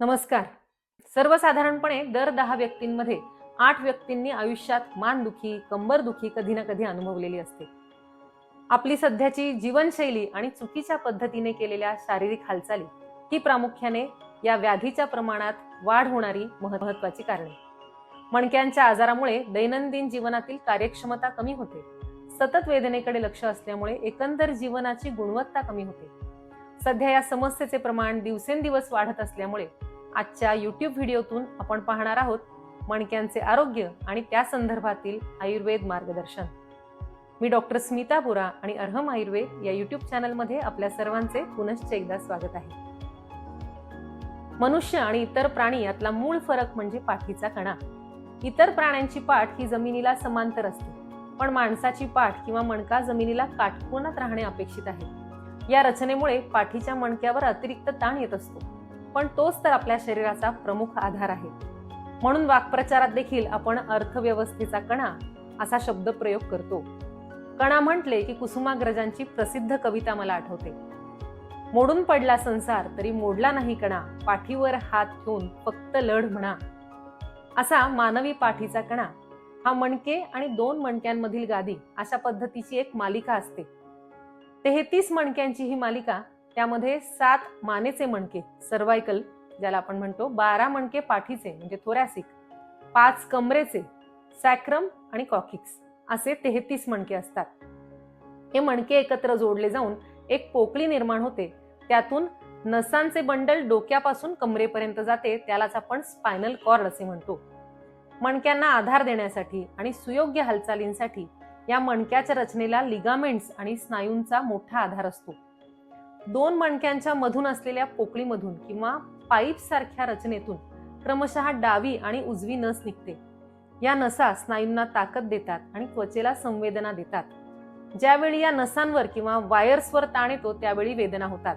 नमस्कार. सर्वसाधारणपणे दर दहा व्यक्तींमध्ये आठ व्यक्तींनी आयुष्यात मानदुखी कंबरदुखी कधी ना कधी अनुभवलेली असते. आपली सध्याची जीवनशैली आणि चुकीच्या पद्धतीने केलेल्या शारीरिक हालचाली ही प्रामुख्याने या व्याधीच्या प्रमाणात वाढ होणारी महत्वाची कारणे. मणक्यांच्या आजारामुळे दैनंदिन जीवनातील कार्यक्षमता कमी होते. सतत वेदनेकडे लक्ष असल्यामुळे एकंदर जीवनाची गुणवत्ता कमी होते. सध्या या समस्येचे प्रमाण दिवसेंदिवस वाढत असल्यामुळे आजच्या युट्यूब व्हिडिओतून आपण पाहणार आहोत मणक्यांचे आरोग्य आणि त्या संदर्भातील आयुर्वेद मार्गदर्शन. मी डॉक्टर स्मिता बोरा आणि अर्हम आयुर्वेद या युट्यूब चॅनलमध्ये आपल्या सर्वांचे पुनश्च एकदा स्वागत आहे. मनुष्य आणि इतर प्राणी यातला मूळ फरक म्हणजे पाठीचा कणा. इतर प्राण्यांची पाठ ही जमिनीला समांतर असते पण माणसाची पाठ किंवा मणका जमिनीला काटकोनात राहणे अपेक्षित आहे. या रचनेमुळे पाठीच्या मणक्यावर अतिरिक्त ताण येत असतो. पण तोच तर आपल्या शरीराचा प्रमुख आधार आहे. म्हणून वाक्प्रचारात देखील आपण अर्थव्यवस्थेचा कणा असा शब्द प्रयोग करतो. कणा म्हटले की कुसुमाग्रजांची प्रसिद्ध कविता मला आठवते. मोडून पडला संसार तरी मोडला नाही कणा पाठीवर हात ठेवून फक्त लढ म्हणा. असा मानवी पाठीचा कणा हा मणके आणि दोन मणक्यांमधील गादी अशा पद्धतीची एक मालिका असते. तेहतीस मणक्यांची ही मालिका त्यामध्ये सात मानेचे मणके सर्वायकल ज्याला आपण म्हणतो बारा मणके पाठीचे म्हणजे थोरॅसिक पाच कमरेचे सॅक्रम आणि कॉकिक्स असे तेहतीस मणके असतात. हे मणके एकत्र जोडले जाऊन एक पोकळी निर्माण होते. त्यातून नसांचे बंडल डोक्यापासून कमरेपर्यंत जाते त्यालाच आपण स्पायनल कॉर्ड असे म्हणतो. मणक्यांना आधार देण्यासाठी आणि सुयोग्य हालचालींसाठी या मणक्याच्या रचनेला लिगामेंट्स आणि स्नायूंचा मोठा आधार असतो. दोन मणक्यांच्या मधून असलेल्या पोकळीमधून किंवा पाईप सारख्या रचनेतून क्रमशः डावी आणि उजवी नस निघते. या नसा स्नायूंना ताकद देतात आणि त्वचेला संवेदना देतात. ज्यावेळी या नसांवर किंवा वायर्सवर ताण येतो त्यावेळी वेदना होतात.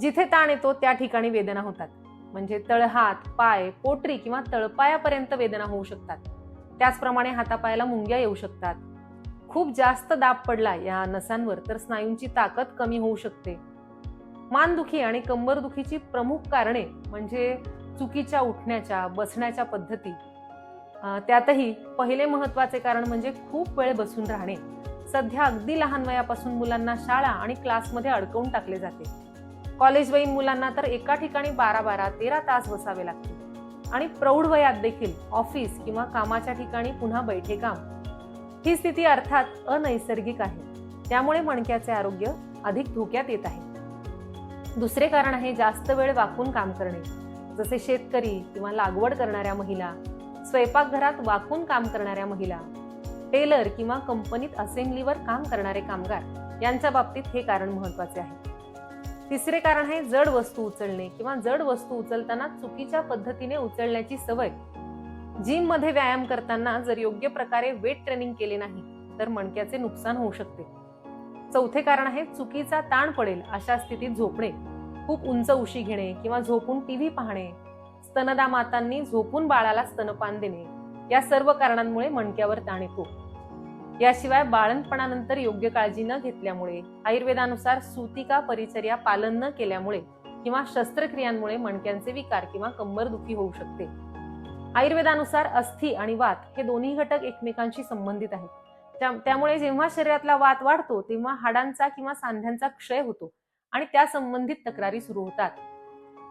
जिथे ताण येतो त्या ठिकाणी वेदना होतात. म्हणजे तळहात पाय पोटरी किंवा तळपायापर्यंत वेदना होऊ शकतात. त्याचप्रमाणे हातापायाला मुंग्या येऊ शकतात. खूप जास्त दाब पडला या नसांवर तर स्नायूंची ताकद कमी होऊ शकते. मानदुखी आणि कंबरदुखीची प्रमुख कारणे म्हणजे चुकीच्या उठण्याच्या बसण्याच्या पद्धती. त्यातही पहिले महत्त्वाचे कारण म्हणजे खूप वेळ बसून राहणे. सध्या अगदी लहान वयापासून मुलांना शाळा आणि क्लासमध्ये अडकवून टाकले जाते. कॉलेजवयीन मुलांना तर एका ठिकाणी बारा बारा तेरा तास बसावे लागते आणि प्रौढ वयात देखील ऑफिस किंवा कामाच्या ठिकाणी पुन्हा बैठे काम ही स्थिती अर्थात अनैसर्गिक आहे. त्यामुळे मणक्याचे आरोग्य अधिक धोक्यात येत आहे. दुसरे कारण आहे जास्त वेळ वाकून काम करणे. जसे शेतकरी किंवा लागवड करणाऱ्या महिला स्वयंपाकघरात वाकून काम करणाऱ्या महिला टेलर किंवा कंपनीत असेंब्लीवर काम करणारे कामगार यांच्या बाबतीत हे कारण महत्त्वाचे आहे. तिसरे कारण आहे जड वस्तू उचलणे किंवा जड वस्तू उचलताना चुकीच्या पद्धतीने उचलण्याची सवय जिममध्ये व्यायाम करताना जर योग्य प्रकारे वेट ट्रेनिंग केले नाही तर मणक्याचे नुकसान होऊ शकते. चौथे कारण आहे चुकीचा ताण पडेल अशा स्थितीत झोपणे. खूप उंच उशी घेणे किंवा झोपून टीव्ही पाहणे स्तनदा मातांनी झोपून बाळाला स्तनपान देणे या सर्व कारणांमुळे मणक्यावर ताण येतो. याशिवाय बाळणपणानंतर योग्य काळजी न घेतल्यामुळे आयुर्वेदानुसार सुतिका परिचर्या पालन न केल्यामुळे किंवा शस्त्रक्रियांमुळे मणक्यांचे विकार किंवा कंबरदुखी होऊ शकते. आयुर्वेदानुसार अस्थि आणि वात हे दोन्ही घटक एकमेकांशी संबंधित आहेत. त्यामुळे जेव्हा शरीरातला वात वाढतो तेव्हा हाडांचा किंवा सांध्यांचा क्षय होतो आणि त्या संबंधित तक्रारी सुरू होतात.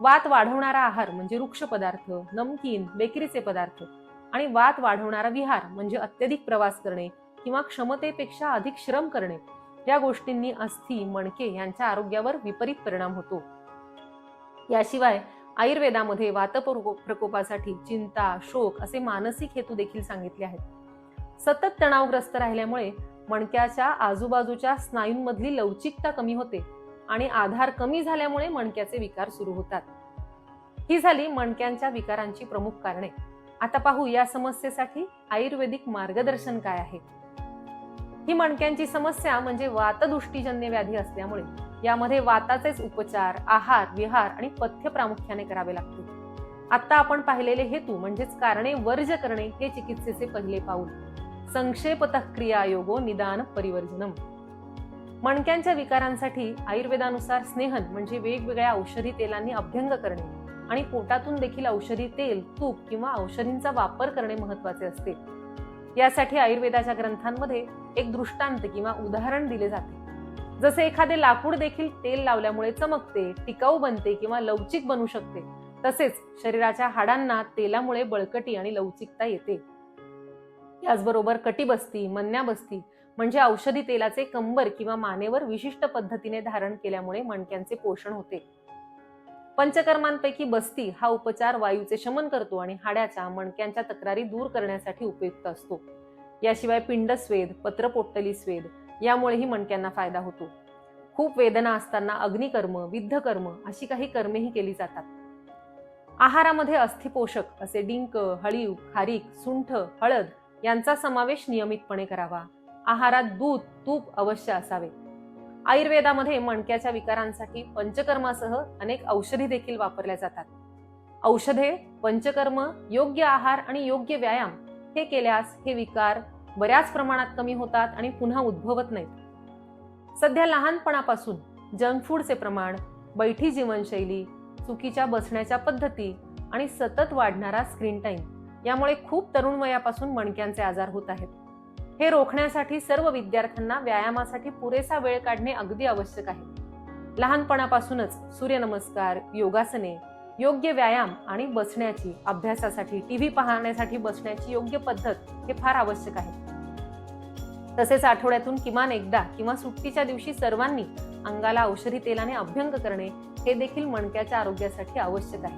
वात वाढवणारा आहार म्हणजे वृक्ष पदार्थ नमकीन बेकरीचे पदार्थ आणि वात वाढवणारा विहार म्हणजे अत्यधिक प्रवास करणे किंवा क्षमतेपेक्षा अधिक श्रम करणे. या गोष्टींनी अस्थि मणके यांच्या आरोग्यावर विपरीत परिणाम होतो. याशिवाय आयुर्वेदामध्ये वातप्रको- प्रकोपासाठी चिंता शोक असे मानसिक हेतू देखील सांगितले आहेत. सतत तणावग्रस्त राहिल्यामुळे मणक्याच्या आजूबाजूच्या स्नायूंमधली लवचिकता कमी होते आणि आधार कमी झाल्यामुळे मणक्याचे विकार सुरू होतात. ही झाली मणक्यांच्या विकारांची प्रमुख कारणे. आता पाहू या समस्येसाठी आयुर्वेदिक मार्गदर्शन काय आहे? ही मणक्यांची समस्या म्हणजे वातदुष्टीजन्य व्याधी असल्यामुळे यामध्ये वाताचेच उपचार आहार विहार आणि पथ्य प्रामुख्याने करावे लागते आता आपण पाहिलेले हेतू म्हणजेच कारणे वर्ज करणे हे चिकित्सेचे पहिले पाऊल. संक्षेपत क्रियायोगो निदान परिवर्जनम. मणक्यांच्या विकारांसाठी आयुर्वेदानुसार स्नेहन म्हणजे वेगवेगळ्या औषधी तेलांनी अभ्यंग करणे आणि पोटातून देखील औषधी तेल तूप किंवा औषधींचा वापर करणे महत्त्वाचे असते. यासाठी आयुर्वेदाच्या ग्रंथांमध्ये एक दृष्टांत किंवा उदाहरण दिले जाते. जसे एखादे लाकूड देखील तेल लावल्यामुळे चमकते टिकाऊ बनते किंवा लवचिक बनू शकते तसेच शरीराच्या हाडांना तेलामुळे बळकटी आणि लवचिकता येते. याचबरोबर कटीबस्ती मन्याबस्ती म्हणजे औषधी तेलाचे कंबर किंवा मानेवर विशिष्ट पद्धतीने धारण केल्यामुळे मणक्यांचे पोषण होते. पंचकर्मांपैकी बस्ती हा उपचार वायूचे शमन करतो आणि हाड्याच्या मणक्यांच्या तक्रारी दूर करण्यासाठी उपयुक्त असतो. याशिवाय पिंडस्वेद पत्रपोट्टली स्वेद यामुळेही मणक्यांना फायदा होतो. खूप वेदना असताना अग्निकर्म विद्धकर्म अशी काही कर्मेही केली जातात. आहारामध्ये अस्थिपोषक असे डिंक हळीव खारीक सुंठ हळद यांचा समावेश नियमितपणे करावा. आहारात दूध तूप अवश्य असावे. आयुर्वेदामध्ये मणक्याच्या विकारांसाठी पंचकर्मासह अनेक औषधी देखील वापरल्या जातात. औषधे पंचकर्म योग्य आहार आणि योग्य व्यायाम हे केल्यास हे विकार बऱ्याच प्रमाणात कमी होतात आणि पुन्हा उद्भवत नाहीत. सध्या लहानपणापासून जंक फूडचे प्रमाण बैठी जीवनशैली चुकीच्या बसण्याच्या पद्धती आणि सतत वाढणारा स्क्रीन टाईम यामुळे खूप तरुण वयापासून मणक्यांचे आजार होत आहेत. हे रोखण्यासाठी सर्व विद्यार्थ्यांना व्यायामासाठी पुरेसा वेळ काढणे अगदी आवश्यक आहे. लहानपणापासूनच सूर्यनमस्कार योगासने योग्य व्यायाम आणि बसण्याची अभ्यासासाठी टीव्ही पाहण्यासाठी बसण्याची योग्य पद्धत हे फार आवश्यक आहे. तसेच आठवड्यातून किमान एकदा किंवा सुट्टीच्या दिवशी सर्वांनी अंगाला औषधी तेलाने अभ्यंग करणे हे देखील मणक्याच्या आरोग्यासाठी आवश्यक आहे.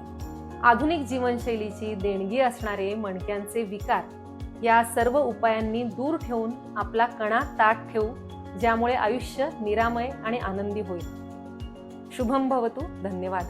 आधुनिक जीवनशैलीची देणगी असणारे मणक्यांचे विकार या सर्व उपायांनी दूर ठेवून आपला कणा ताट ठेवू ज्यामुळे आयुष्य निरामय आणि आनंदी होईल. शुभम भवतु धन्यवाद.